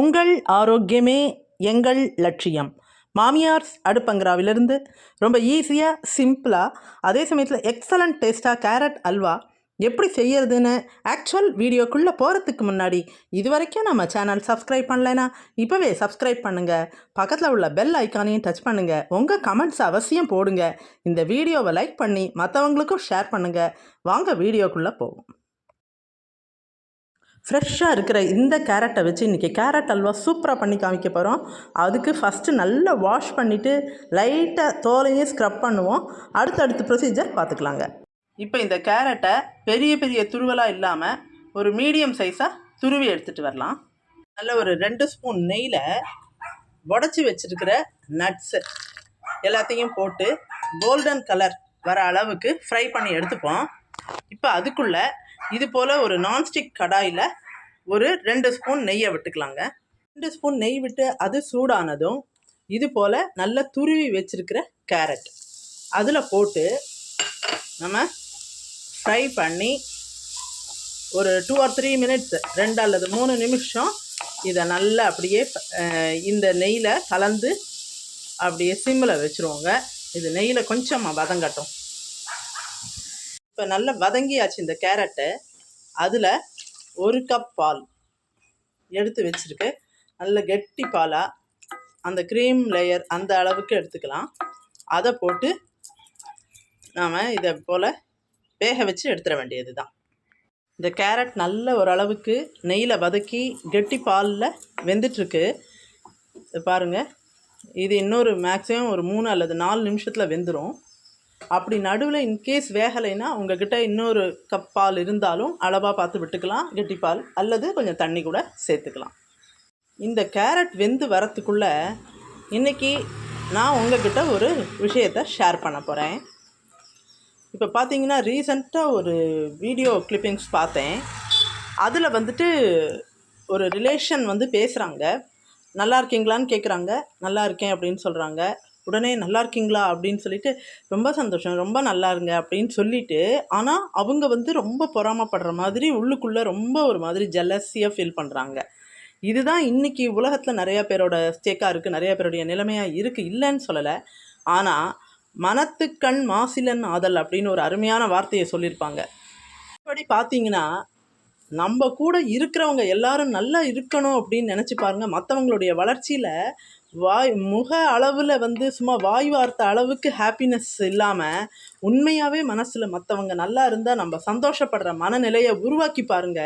உங்கள் ஆரோக்கியமே எங்கள் லட்சியம். மாமியார்ஸ் அடுப்பங்கராவிலிருந்து ரொம்ப ஈஸியாக சிம்பிளாக அதே சமயத்தில் எக்ஸலண்ட் டேஸ்ட்டாக கேரட் அல்வா எப்படி செய்யறதுன்னு ஆக்சுவல் வீடியோக்குள்ளே போகிறதுக்கு முன்னாடி இது வரைக்கும் நம்ம சேனல் சப்ஸ்கிரைப் பண்ணலைன்னா இப்போவே சப்ஸ்கிரைப் பண்ணுங்கள் பக்கத்தில் உள்ள பெல் ஐக்கானையும் டச் பண்ணுங்கள் உங்கள் கமெண்ட்ஸ் அவசியம் போடுங்க. இந்த வீடியோவை லைக் பண்ணி மற்றவங்களுக்கும் ஷேர் பண்ணுங்கள் வாங்க வீடியோக்குள்ளே போவோம். ஃப்ரெஷ்ஷாக இருக்கிற இந்த கேரட்டை வச்சு இன்றைக்கி கேரட் அல்வா சூப்பராக பண்ணி காமிக்க போகிறோம் அதுக்கு ஃபஸ்ட்டு நல்லா வாஷ் பண்ணிவிட்டு லைட்டாக தோலையும் ஸ்க்ரப் பண்ணுவோம். அடுத்தடுத்த ப்ரொசீஜர் பார்த்துக்கலாங்க. இப்போ இந்த கேரட்டை பெரிய பெரிய துருவலாக இல்லாமல் ஒரு மீடியம் சைஸாக துருவி எடுத்துகிட்டு வரலாம். நல்ல ஒரு ரெண்டு ஸ்பூன் நெய்யில் உடச்சி வச்சுருக்கிற நட்ஸு எல்லாத்தையும் போட்டு கோல்டன் கலர் வர அளவுக்கு ஃப்ரை பண்ணி எடுத்துப்போம். இப்போ அதுக்குள்ளே இது போல் ஒரு நான்ஸ்டிக் கடாயில் ஒரு ரெண்டு ஸ்பூன் நெய்யை விட்டுக்கலாங்க. ரெண்டு ஸ்பூன் நெய் விட்டு அது சூடானதும் இது போல் நல்லா துருவி வச்சுருக்கிற கேரட். அதில் போட்டு நம்ம ஃப்ரை பண்ணி ஒரு டூ ஆர் த்ரீ மினிட்ஸ் ரெண்டு அல்லது மூணு நிமிஷம் இதை நல்லா அப்படியே இந்த நெய்யில் கலந்து அப்படியே சிம்மில் வச்சுருவோங்க. இது நெய்யில் கொஞ்சமாக வதங்கட்டும். இப்போ நல்லா வதங்கியாச்சு இந்த கேரட்டை. அதில் ஒரு கப் பால் எடுத்து வச்சுருக்கு. நல்ல கெட்டி பாலாக அந்த க்ரீம் லேயர் அந்த அளவுக்கு எடுத்துக்கலாம். அதை போட்டு நாம் இதை போல் வேக வச்சு எடுத்துட வேண்டியது தான் இந்த கேரட் நல்ல ஓரளவுக்கு நெய்யில் வதக்கி கெட்டி பாலில் வெந்துட்டுருக்கு. பாருங்கள் இது இன்னொரு மேக்ஸிமம் ஒரு மூணு அல்லது நாலு நிமிஷத்தில் வெந்துடும் அப்படி நடுவில் இன்கேஸ் வேகலைன்னா உங்ககிட்ட இன்னொரு கப் பால் இருந்தாலும் அளவாக பார்த்து விட்டுக்கலாம் கெட்டிப்பால் அல்லது கொஞ்சம் தண்ணி கூட சேர்த்துக்கலாம். இந்த கேரட் வெந்து வரத்துக்குள்ளே இன்றைக்கி நான் உங்ககிட்ட ஒரு விஷயத்தை ஷேர் பண்ண போகிறேன் இப்போ பார்த்தீங்கன்னா ரீசண்டாக ஒரு வீடியோ கிளிப்பிங்ஸ் பார்த்தேன். அதில் வந்துட்டு ஒரு ரிலேஷன் வந்து பேசுகிறாங்க நல்லா இருக்கீங்களான்னு கேட்குறாங்க நல்லா இருக்கேன் அப்படின்னு சொல்கிறாங்க உடனே நல்லா இருக்கீங்களா? அப்படின்னு சொல்லிட்டு ரொம்ப சந்தோஷம் ரொம்ப நல்லா இருங்க அப்படின்னு சொல்லிட்டு ஆனால் அவங்க வந்து ரொம்ப பொறாமப்படுற மாதிரி உள்ளுக்குள்ளே ரொம்ப ஒரு மாதிரி ஜெலஸியாக ஃபீல் பண்ணுறாங்க இதுதான் இன்னைக்கு உலகத்தில் நிறையா பேரோட ஸ்டேக்காக இருக்குது நிறையா பேருடைய நிலைமையாக இருக்குது இல்லைன்னு சொல்லலை. ஆனால் மனத்துக்கண் மாசிலன் ஆதல் அப்படின்னு ஒரு அருமையான வார்த்தையை சொல்லியிருப்பாங்க. இப்படி பார்த்தீங்கன்னா நம்ம கூட இருக்கிறவங்க எல்லாரும் நல்லா இருக்கணும் அப்படின்னு நினச்சி பாருங்கள் மற்றவங்களுடைய வளர்ச்சியில் வாய் முக அளவில் வந்து சும்மா வாய் வார்த்தை அளவுக்கு ஹாப்பினஸ் இல்லாமல் உண்மையாகவே மனசில் மற்றவங்க நல்லா இருந்தால் நம்ம சந்தோஷப்படுற மனநிலையை உருவாக்கி பாருங்க.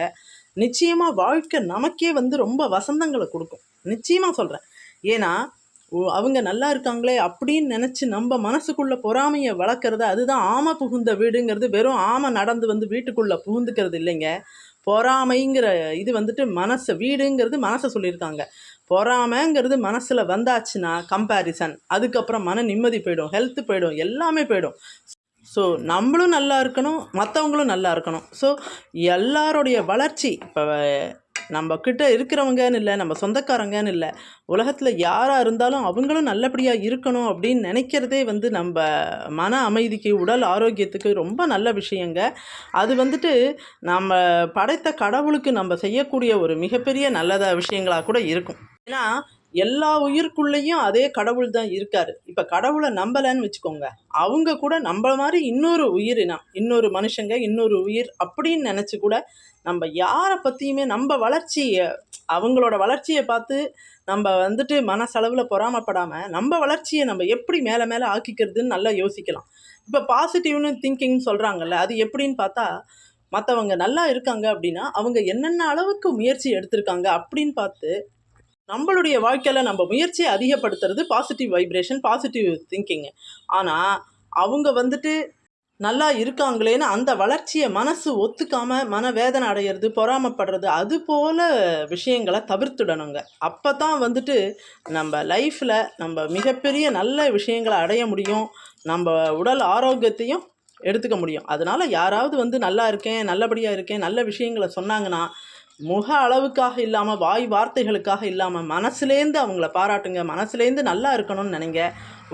நிச்சயமாக வாழ்க்கை நமக்கே வந்து ரொம்ப வசந்தங்களை கொடுக்கும். நிச்சயமாக சொல்கிறேன் ஏன்னா அவங்க நல்லா இருக்காங்களே அப்படின்னு நினச்சி நம்ம மனசுக்குள்ளே பொறாமையை வளர்க்குறது அதுதான் ஆமை புகுந்த வீடுங்கிறது வெறும் ஆமை நடந்து வந்து வீட்டுக்குள்ளே புகுந்துக்கிறது இல்லைங்க. பொறாமைங்கிற இது வந்துட்டு மனசை வீடுங்கிறது மனசை சொல்லியிருக்காங்க. பொறாமைங்கிறது மனசில் வந்தாச்சுன்னா கம்பேரிசன் அதுக்கப்புறம் மன நிம்மதி போயிடும் ஹெல்த் போயிடும் எல்லாமே போயிடும். ஸோ நம்மளும் நல்லா இருக்கணும் மற்றவங்களும் நல்லா இருக்கணும். ஸோ எல்லாருடைய வளர்ச்சி இப்போ நம்ம கிட்ட இருக்கிறவங்கன்னு இல்லை நம்ம சொந்தக்காரங்கன்னு இல்லை. உலகத்தில் யாராக இருந்தாலும் அவங்களும் நல்லபடியாக இருக்கணும் அப்படின்னு நினைக்கிறதே வந்து நம்ம மன அமைதிக்கு உடல் ஆரோக்கியத்துக்கு ரொம்ப நல்ல விஷயங்க. அது வந்துட்டு நம்ம படைத்த கடவுளுக்கு நம்ம செய்யக்கூடிய ஒரு மிகப்பெரிய நல்லதாக விஷயங்களாக கூட இருக்கும். ஏன்னா எல்லா உயிருக்குள்ளேயும் அதே கடவுள் தான் இருக்காரு. இப்போ கடவுளை நம்பலைன்னு வச்சுக்கோங்க. அவங்க கூட நம்ம மாதிரி இன்னொரு உயிரினம் இன்னொரு மனுஷங்க இன்னொரு உயிர் அப்படின்னு நினச்சி கூட நம்ம யாரை பற்றியுமே நம்ம வளர்ச்சியை அவங்களோட வளர்ச்சியை பார்த்து நம்ம வந்துட்டு மனசளவில் பொறாமப்படாமல் நம்ம வளர்ச்சியை நம்ம எப்படி மேலே மேலே ஆக்கிக்கிறதுன்னு நல்லா யோசிக்கலாம். இப்போ பாசிட்டிவ்னு திங்கிங் சொல்கிறாங்கல்ல அது எப்படின்னு பார்த்தா மற்றவங்க நல்லா இருக்காங்க அப்படின்னா அவங்க என்னென்ன அளவுக்கு முயற்சி எடுத்திருக்காங்க அப்படின்னு பார்த்து நம்மளுடைய வாழ்க்கையில் நம்ம முயற்சியை அதிகப்படுத்துறது பாசிட்டிவ் வைப்ரேஷன் பாசிட்டிவ் திங்கிங்கு ஆனால் அவங்க வந்துட்டு நல்லா இருக்காங்களேன்னு அந்த வளர்ச்சியை மனசு ஒத்துக்காம மனவேதனை அடையிறது பொறாமப்படுறது அது போல விஷயங்களை தவிர்த்துடணுங்க. அப்போ தான் வந்துட்டு நம்ம லைஃப்பில் நம்ம மிகப்பெரிய நல்ல விஷயங்களை அடைய முடியும். நம்ம உடல் ஆரோக்கியத்தையும் எடுத்துக்க முடியும். அதனால் யாராவது வந்து நல்லா இருக்கேன் நல்லபடியாக இருக்கேன் நல்ல விஷயங்களை சொன்னாங்கன்னா முக அளவுக்காக இல்லாமல் வாய் வார்த்தைகளுக்காக இல்லாமல் மனசுலேருந்து அவங்கள பாராட்டுங்க. மனசுலேருந்து நல்லா இருக்கணும்னு நினைங்க.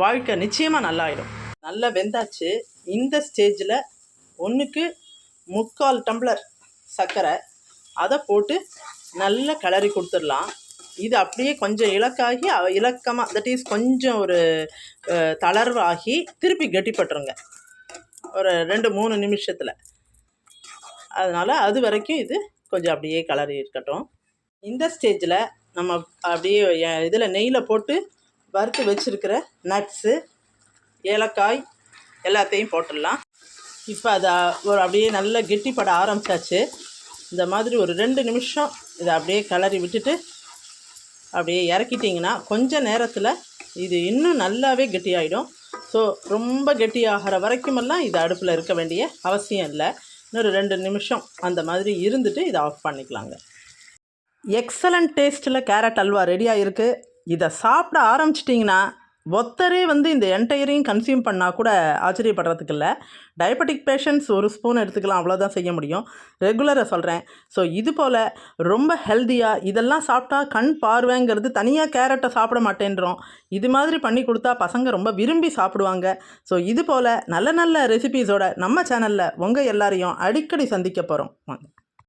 வாழ்க்கை நிச்சயமாக நல்லாயிடும். நல்லா வெந்தாச்சு. இந்த ஸ்டேஜில் ஒன்றுக்கு முக்கால் டம்ளர் சர்க்கரை அதை போட்டு நல்லா கிளறி கொடுத்துடலாம். இது அப்படியே கொஞ்சம் இலக்காகி இலக்கமாக தட் இஸ் கொஞ்சம் ஒரு தளர்வாகி திருப்பி கெட்டிப்பட்டுருங்க. ஒரு ரெண்டு மூணு நிமிஷத்தில். அதனால் அது வரைக்கும் இது கொஞ்சம் அப்படியே கலர் இருக்கட்டும். இந்த ஸ்டேஜில் நம்ம அப்படியே இதில் நெய்யில் போட்டு வறுத்து வச்சுருக்கிற நட்ஸு ஏலக்காய் எல்லாத்தையும் போட்டுடலாம். இப்போ அதை ஒரு அப்படியே நல்லா கெட்டிப்பட ஆரம்பிச்சாச்சு. இந்த மாதிரி ஒரு ரெண்டு நிமிஷம் இதை அப்படியே கிளறி விட்டுட்டு அப்படியே இறக்கிட்டிங்கன்னா கொஞ்ச நேரத்தில் இது இன்னும் நல்லாவே கெட்டியாயிடும். ஸோ ரொம்ப கெட்டியாகிற வரைக்குமெல்லாம் இது அடுப்பில் இருக்க வேண்டிய அவசியம் இல்லை. இன்னொரு ரெண்டு நிமிஷம் அந்த மாதிரி இருந்துட்டு இதை ஆஃப் பண்ணிக்கலாங்க. எக்ஸலண்ட் டேஸ்ட்டில் கேரட் அல்வா ரெடியாக இருக்குது இதை சாப்பிட ஆரம்பிச்சிட்டிங்கன்னா ஒத்தரே வந்து இந்த என்டையரையும் கன்சியூம் பண்ணால் கூட ஆச்சரியப்படுறதுக்கு இல்லை டயபெட்டிக் பேஷண்ட்ஸ் ஒரு ஸ்பூன் எடுத்துக்கலாம் அவ்வளோதான் செய்ய முடியும். ரெகுலராக சொல்கிறேன் ஸோ இது போல் ரொம்ப ஹெல்த்தியாக இதெல்லாம் சாப்பிட்டா கண் பார்வைங்கிறது தனியாக கேரட்டை சாப்பிட மாட்டேன்றோம். இது மாதிரி பண்ணி கொடுத்தா பசங்க ரொம்ப விரும்பி சாப்பிடுவாங்க. ஸோ இது போல் நல்ல நல்ல ரெசிபீஸோட நம்ம சேனலில் உங்கள் எல்லாரையும் அடிக்கடி சந்திக்க போகிறோம் வாங்க.